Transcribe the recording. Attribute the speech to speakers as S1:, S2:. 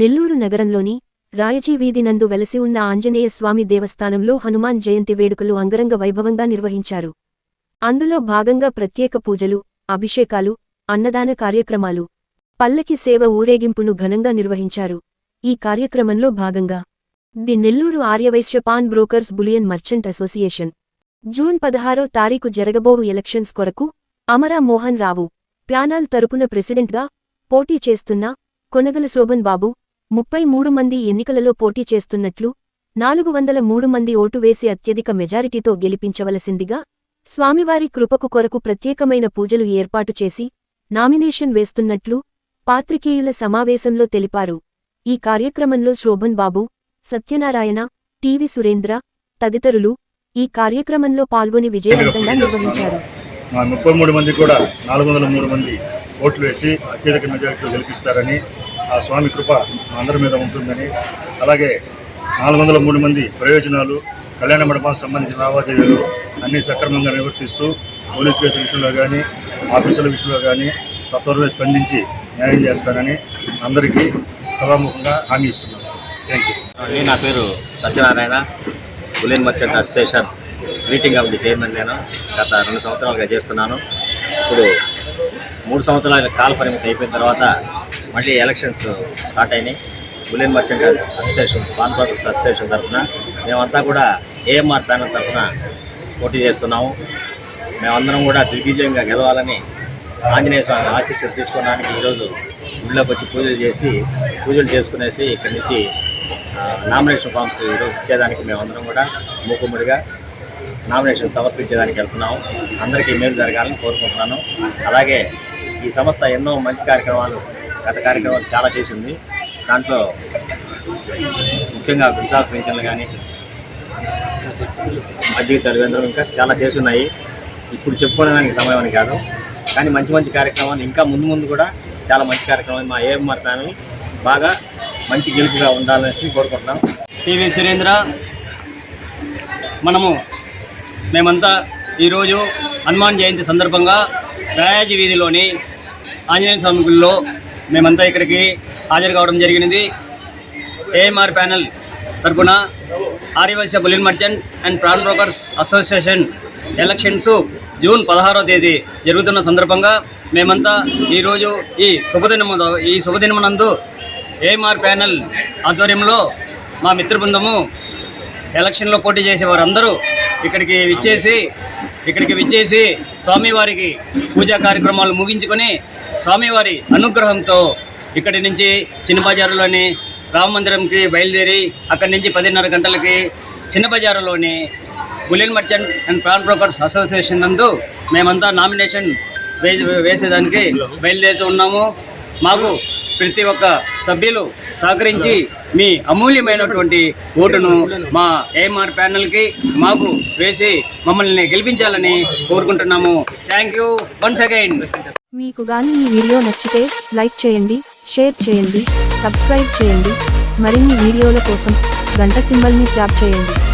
S1: నెల్లూరు నగరంలోని రాయజీవీధి నందు వెలసి ఉన్న ఆంజనేయ స్వామి దేవస్థానంలో హనుమాన్ జయంతి వేడుకలు అంగరంగ వైభవంగా నిర్వహించారు అందులో భాగంగా ప్రత్యేక పూజలు అభిషేకాలు అన్నదాన కార్యక్రమాలు పల్లకి సేవ ఊరేగింపును ఘనంగా నిర్వహించారు ఈ కార్యక్రమంలో భాగంగా the Nellore Aryavysya pawn brokers bullion merchant association June పదహారో తారీఖు జరగబోవు ఎలక్షన్స్ కొరకు అమరా మోహన్ రావు ప్యానాల్ తరపున ప్రెసిడెంట్గా పోటీ చేస్తున్న కొనగల శోభన్ బాబు ముప్పై మూడు మంది ఎన్నికలలో పోటీ చేస్తున్నట్లు నాలుగు వందల మూడు మంది ఓటు వేసి అత్యధిక మెజారిటీతో గెలిపించవలసిందిగా స్వామివారి కృపకు కొరకు ప్రత్యేకమైన పూజలు ఏర్పాటు చేసి నామినేషన్ వేస్తున్నట్లు పాత్రికేయుల సమావేశంలో తెలిపారు ఈ కార్యక్రమంలో శోభన్ బాబు సత్యనారాయణ టివి సురేంద్ర తదితరులు ఈ కార్యక్రమంలో పాల్గొని విజయవంతంగా నిర్వహించారు
S2: ముప్పై మూడు మంది కూడా నాలుగు వందల మూడు మంది ఓట్లు వేసి అత్యధిక మెజారిటీలు గెలిపిస్తారని ఆ స్వామి కృప అందరి మీద ఉంటుందని అలాగే నాలుగు వందల మూడు మంది ప్రయోజనాలు కళ్యాణ మండపానికి సంబంధించిన లావాదేవీలు అన్నీ సక్రమంగా నిర్వర్తిస్తూ పోలీస్ కేసుల విషయంలో కానీ ఆఫీసుల విషయంలో కానీ సత్వరమే స్పందించి న్యాయం చేస్తానని అందరికీ సభాముఖంగా హామీ ఇస్తున్నాను థ్యాంక్
S3: యూ నా పేరు Satyanarayana bullion merchant association meeting committee chairman నేను గత రెండు సంవత్సరాలుగా చేస్తున్నాను ఇప్పుడు మూడు సంవత్సరాల కాల పరిమితి అయిపోయిన తర్వాత మళ్ళీ ఎలక్షన్స్ స్టార్ట్ అయినాయి bullion merchant association pawn brothers association తరఫున మేమంతా కూడా ఏఎంఆర్ ప్యానల్ తరఫున పోటీ చేస్తున్నాము మేమందరం కూడా దిగ్విజయంగా గెలవాలని ఆంజనేయ స్వామి ఆశీస్సులు తీసుకోవడానికి ఈరోజు గుడిలోకి వచ్చి పూజలు చేసి పూజలు చేసుకునేసి ఇక్కడి నుంచి నామినేషన్ ఫామ్స్ ఈరోజు ఇచ్చేదానికి మేమందరం కూడా మూకుమ్ముడిగా నామినేషన్ సమర్పించేదానికి వెళ్తున్నాము అందరికీ మేలు జరగాలని కోరుకుంటున్నాను అలాగే ఈ సంస్థ ఎన్నో మంచి కార్యక్రమాలు గత కార్యక్రమాలు చాలా చేసింది దాంట్లో ముఖ్యంగా వృద్ధా పెన్షన్లు కానీ మజ్జిగ చదివేంద్రం ఇంకా చాలా చేస్తున్నాయి ఇప్పుడు చెప్పుకోవడానికి సమయం అని కాదు కానీ మంచి మంచి కార్యక్రమాలు ఇంకా ముందు ముందు కూడా చాలా మంచి కార్యక్రమాలు మా ఏఎంఆర్ ప్యానల్ బాగా మంచి గెలుపుగా ఉండాలనేసి కోరుకుంటున్నాం
S4: టీవీ సురేంద్ర మనము మేమంతా ఈరోజు హనుమాన్ జయంతి సందర్భంగా రాయాజీ వీధిలోని ఆంజనేయ స్వామిలో మేమంతా ఇక్కడికి హాజరు కావడం జరిగినది ఏఎంఆర్ ప్యానల్ తరఫున Aryavysya bullion merchant and pawn brokers association elections June పదహారో తేదీ జరుగుతున్న సందర్భంగా మేమంతా ఈరోజు ఈ శుభదినము ఈ శుభదినమునందు ఏఎంఆర్ ప్యానల్ ఆధ్వర్యంలో మా మిత్ర బృందము ఎలక్షన్లో పోటీ చేసే వారందరూ ఇక్కడికి విచ్చేసి ఇక్కడికి విచ్చేసి స్వామివారికి పూజా కార్యక్రమాలు ముగించుకొని స్వామివారి అనుగ్రహంతో ఇక్కడి నుంచి చిన్న బజారులోని రామ మందిరంకి బయలుదేరి అక్కడి నుంచి పదిన్నర గంటలకి చిన్న బజారులోని bullion merchant and pawn brokers association నందు మేమంతా నామినేషన్ వేసేదానికి బయలుదేరుతూ ఉన్నాము మాకు ప్రతి ఒక్క సభ్యులు సహకరించి మీ అమూల్యమైనటువంటి ఓటును మా ఏఎంఆర్ ప్యానల్కి మాకు వేసి మమ్మల్ని గెలిపించాలని కోరుకుంటున్నాము థ్యాంక్ యూ వన్స్ అగైన్ మీకు కానీ ఈ వీడియో నచ్చితే లైక్ చేయండి షేర్ చేయండి సబ్స్క్రైబ్ చేయండి మరిన్ని వీడియోల కోసం గంట సింబల్ని ట్యాప్ చేయండి